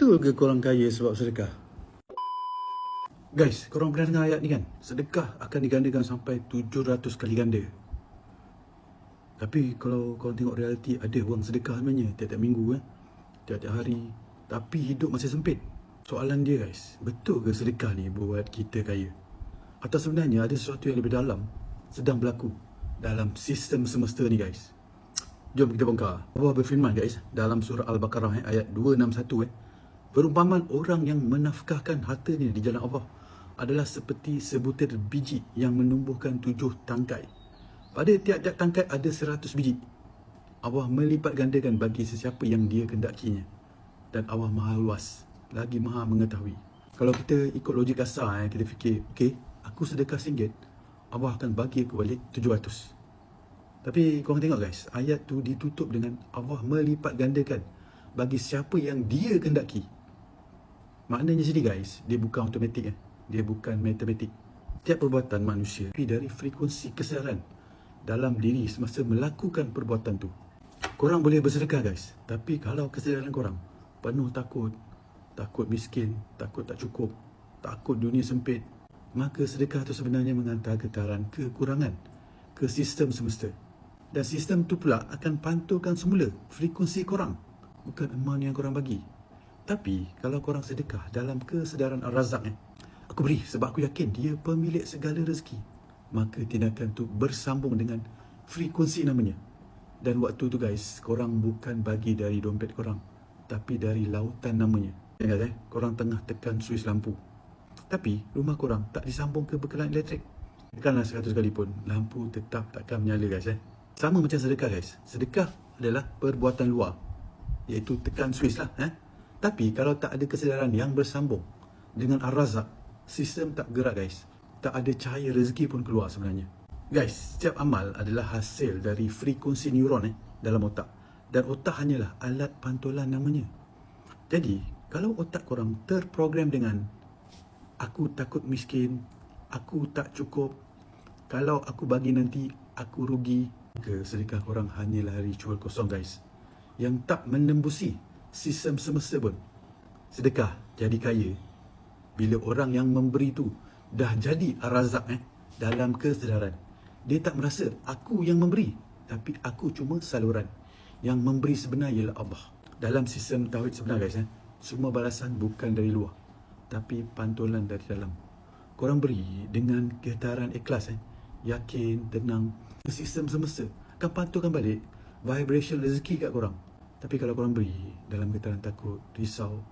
Betul ke korang kaya sebab sedekah? Guys, korang pernah dengar ayat ni kan? Sedekah akan digandakan sampai 700 kali ganda. Tapi kalau korang tengok realiti, ada orang sedekah sebenarnya tiap-tiap minggu eh. Tiap-tiap hari. Tapi hidup masih sempit. Soalan dia guys, betul ke sedekah ni buat kita kaya? Atau sebenarnya ada sesuatu yang lebih dalam sedang berlaku dalam sistem semesta ni guys? Jom kita bongkar. Allah berfirman guys dalam surah Al-Baqarah eh, ayat 261 eh. Perumpamaan orang yang menafkahkan hartanya di jalan Allah adalah seperti sebutir biji yang menumbuhkan tujuh tangkai. Pada tiap-tiap tangkai ada seratus biji. Allah melipat gandakan bagi sesiapa yang dia kendakinya. Dan Allah maha luas, lagi maha mengetahui. Kalau kita ikut logik kasar, eh, kita fikir, okey, aku sedekah singgit, Allah akan bagi aku balik tujuh ratus. Tapi korang tengok guys, ayat tu ditutup dengan Allah melipat gandakan bagi siapa yang dia kendaki. Maknanya sini guys, dia bukan automatik eh. Dia bukan matematik. Tiap perbuatan manusia tapi dari frekuensi kesedaran dalam diri semasa melakukan perbuatan tu. Korang boleh bersedekah guys, tapi kalau kesedaran korang penuh takut, takut miskin, takut tak cukup, takut dunia sempit, maka sedekah tu sebenarnya menghantar getaran kekurangan ke sistem semesta. Dan sistem tu pula akan pantulkan semula frekuensi korang, bukan eman yang korang bagi. Tapi kalau korang sedekah dalam kesedaran Al-Razak eh, aku beri sebab aku yakin dia pemilik segala rezeki. Maka tindakan tu bersambung dengan frekuensi namanya. Dan waktu tu guys, korang bukan bagi dari dompet korang, tapi dari lautan namanya. Ingat eh, korang tengah tekan suis lampu. Tapi rumah korang tak disambung ke bekalan elektrik. Tekanlah seratus kali pun, lampu tetap takkan menyala guys eh. Sama macam sedekah guys. Sedekah adalah perbuatan luar. Iaitu tekan suis lah eh. Tapi kalau tak ada kesedaran yang bersambung dengan Ar-Razak, sistem tak gerak guys. Tak ada cahaya rezeki pun keluar sebenarnya. Guys, setiap amal adalah hasil dari frekuensi neuron eh, dalam otak. Dan otak hanyalah alat pantulan namanya. Jadi, kalau otak korang terprogram dengan aku takut miskin, aku tak cukup, kalau aku bagi nanti aku rugi, ke sedekah korang hanyalah ritual kosong guys. Yang tak menembusi sistem semesta pun sedekah jadi kaya. Bila orang yang memberi tu dah jadi arazak eh dalam kesedaran dia tak merasa aku yang memberi tapi aku cuma saluran. Yang memberi sebenar ialah Allah. Dalam sistem tauhid sebenar guys eh. Semua balasan bukan dari luar tapi pantulan dari dalam. Korang beri dengan getaran ikhlas eh. Yakin tenang sistem semesta akan pantulkan balik vibration rezeki kat korang tapi kalau korang beri dalam getaran takut, risau,